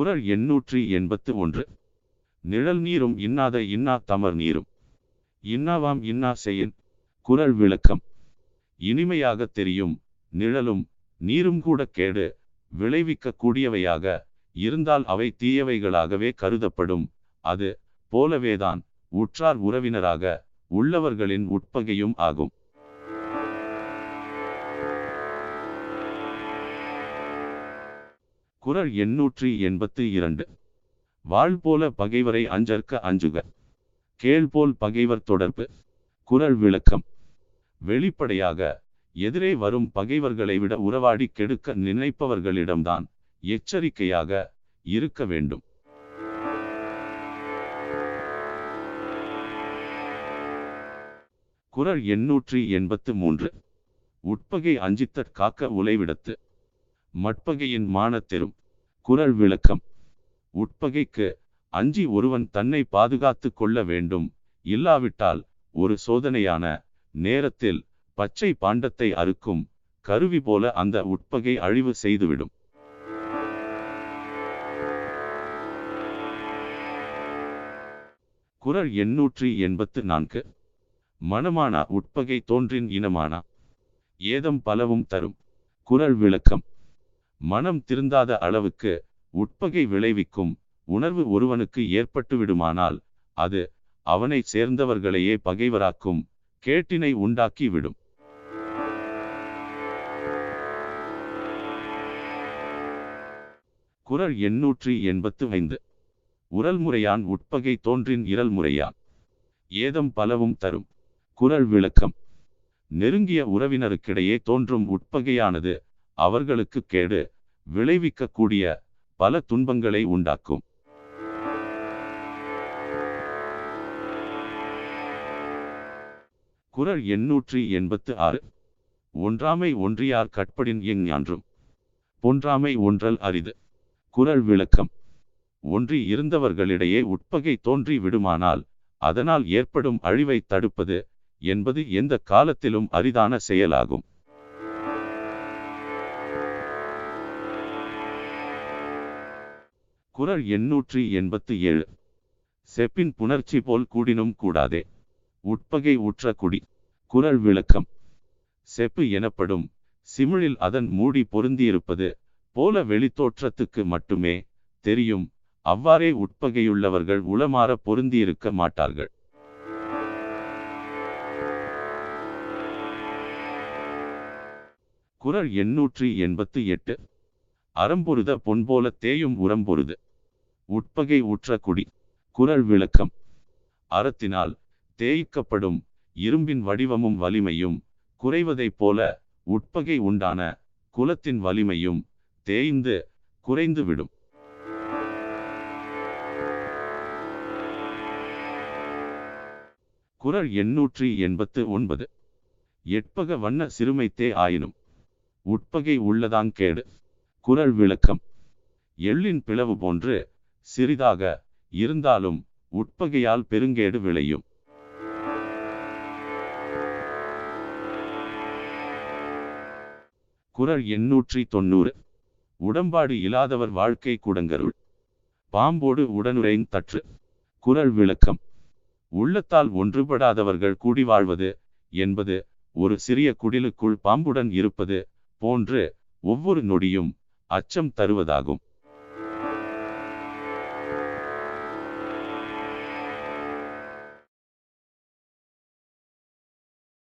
குரல் எண்ணூற்றி எண்பத்து ஒன்று. நிழல் நீரும் இன்னாத இன்னா தமர் நீரும். இன்னாவாம் இன்னா செய்யின் குரல் விளக்கம். இனிமையாக தெரியும் நிழலும் நீரும் கூட கேடு விளைவிக்க கூடியவையாக இருந்தால் அவை தீயவைகளாகவே கருதப்படும். அது போலவேதான் உற்றார் உறவினராக உள்ளவர்களின் உட்பகையும் ஆகும். குரல் எண்ணூற்றி எண்பத்து இரண்டு. வாழ் போல பகைவரை அஞ்சற்க அஞ்சுக. கேள் போல் பகைவர் தொடர்பு. குரல் விளக்கம். வெளிப்படையாக எதிரே வரும் பகைவர்களை விட உறவாடி கெடுக்க நினைப்பவர்களிடம்தான் எச்சரிக்கையாக இருக்க வேண்டும். குரல் எண்ணூற்றி எண்பத்து மூன்று. உட்பகை அஞ்சித்தற் காக்க உலைவிடத்து. மட்பகையின் மானத்தெரும் குரல் விளக்கம் உட்பகைக்கு அஞ்சி ஒருவன் தன்னை பாதுகாத்து கொள்ள வேண்டும். இல்லாவிட்டால் ஒரு சோதனையான நேரத்தில் பச்சை பாண்டத்தை அறுக்கும் கருவி போல அந்த உட்பகை அழிவு செய்துவிடும். குரல் எண்ணூற்றி எண்பத்து நான்கு. மனமானா உட்பகை தோன்றின் இனமானா? ஏதம் பலவும் தரும். குரல் விளக்கம் மனம் திருந்தாத அளவுக்கு உட்பகை விளைவிக்கும் உணர்வு ஒருவனுக்கு ஏற்பட்டுவிடுமானால் அது அவனை சேர்ந்தவர்களையே பகைவராக்கும் கேட்டினை உண்டாக்கி விடும் குறள் எண்ணூற்றி எண்பத்து ஐந்து. உரல் முறையான் உட்பகை தோன்றின் இரல் முறையான். ஏதம் பலவும் தரும். குரல் விளக்கம். நெருங்கிய உறவினருக்கிடையே தோன்றும் உட்பகையானது அவர்களுக்கு கேடு விளைவிக்கக்கூடிய பல துன்பங்களை உண்டாக்கும். குறள் எண்ணூற்றி எண்பத்து ஆறு. ஒன்றாமை ஒன்றியார் கட்படின் எஞ்ஞான்றும் பொன்றாமை ஒன்றல் அரிது. குறள் விளக்கம். ஒன்றி இருந்தவர்களிடையே உட்பகை தோன்றி விடுமானால் அதனால் ஏற்படும் அழிவை தடுப்பது என்பது எந்த காலத்திலும் அரிதான செயலாகும். குரல் எண்ணூற்றி எண்பத்து ஏழு. செப்பின் புணர்ச்சி போல் கூடினும் கூடாதே. உட்பகை உற்ற குடி. குரல் விளக்கம். செப்பு எனப்படும் சிமிழில் அதன் மூடி பொருந்தியிருப்பது போல வெளித்தோற்றத்துக்கு மட்டுமே தெரியும். அவ்வாறே உட்பகையுள்ளவர்கள் உளமாற பொருந்தியிருக்க மாட்டார்கள். குரல் எண்ணூற்றி எண்பத்து எட்டு. அறம்பொருத பொன்போல தேயும் உரம்பொருது உட்பகை உற்ற குடி. குறள் விளக்கம். அறத்தினால் தேய்க்கப்படும் இரும்பின் வடிவமும் வலிமையும் குறைவதைப் போல உட்பகை உண்டான குலத்தின் வலிமையும் தேய்ந்து குறைந்து விடும் குறள் எண்ணூற்றி எண்பத்து ஒன்பது. எட்பக வண்ண சிறுமைத்தே ஆயினும் உட்பகை உள்ளதாங் கேடு. குறள் விளக்கம். எள்ளின் பிளவு போன்று சிறிதாக இருந்தாலும் உட்பகையால் பெருங்கேடு விளையும். குறள் எண்ணூற்றி தொண்ணூறு. உடம்பாடு இல்லாதவர் வாழ்க்கை குடங்கருள். பாம்போடு உடனுரைன் தற்று. குரல் விளக்கம். உள்ளத்தால் ஒன்றுபடாதவர்கள் கூடி வாழ்வது என்பது ஒரு சிறிய குடிலுக்குள் பாம்புடன் இருப்பது போன்று ஒவ்வொரு நொடியும் அச்சம் தருவதாகும்.